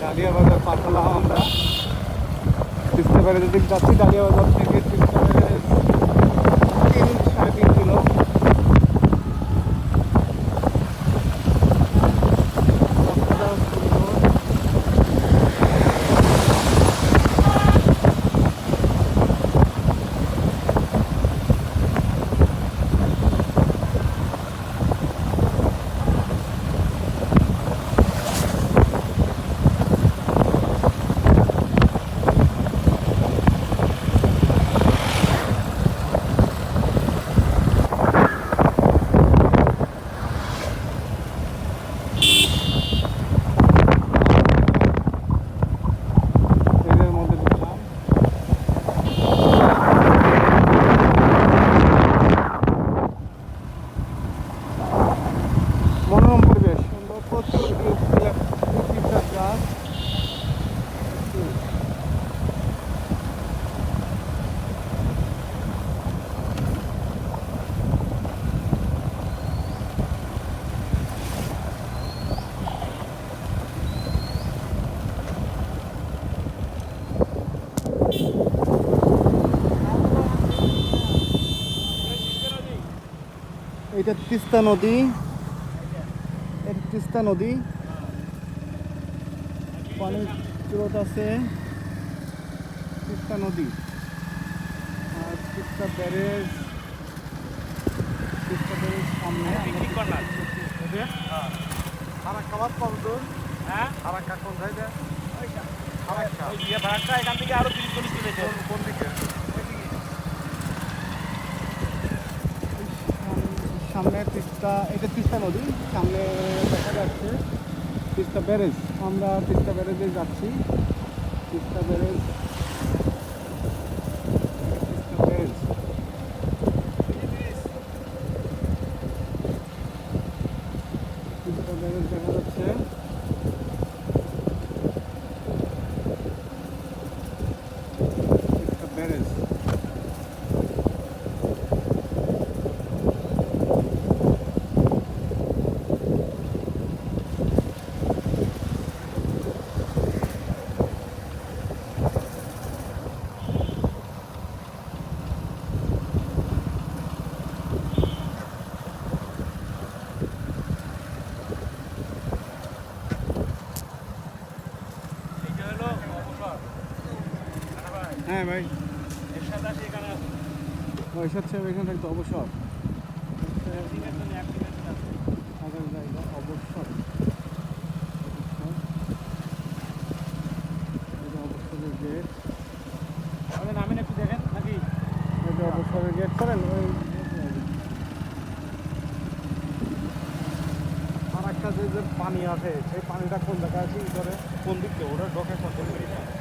Dahlia বাজার পাঠালাম আমরা। তিস্তা ব্যারেজের দিক যাচ্ছি ডালিয়া বাজার থেকে। মনোরম পরিবেশ। প্রচুর গাছ এটা তিস্তা নদী। তিস্তা নদী। পানির স্রোত আছে তিস্তা নদী। আর তিস্তা ব্যারেজ তিস্তা ব্যারেজ সামনে ফারাক্কা বাদ কতদূর হ্যাঁ। ফারাক্কা কোন সাইডে ভাড়াটা এখান থেকে আরও তিরিশ চল্লিশ কোন দিকে? সামনে তিস্তা এটা তিস্তা নদী, সামনে দেখা যাচ্ছে তিস্তা ব্যারেজ। আমরা তিস্তা ব্যারেজে যাচ্ছি। তিস্তা ব্যারেজ দেখা যাচ্ছে তিস্তা ব্যারেজ এইটা হলো অবসর রানা ভাই, হ্যাঁ ভাই পয়সা সাহেব এখানে থাকতো অবসর। অবসর অবসরের গেট নামেন একটু দেখেন নাকি অবসরের গেট করেন ওই আর একটা যে পানি আছে, সেই পানিটা কোন জায়গায় আছে করে কোন দিক দিয়ে ওটা ঢোকে কোন দিক?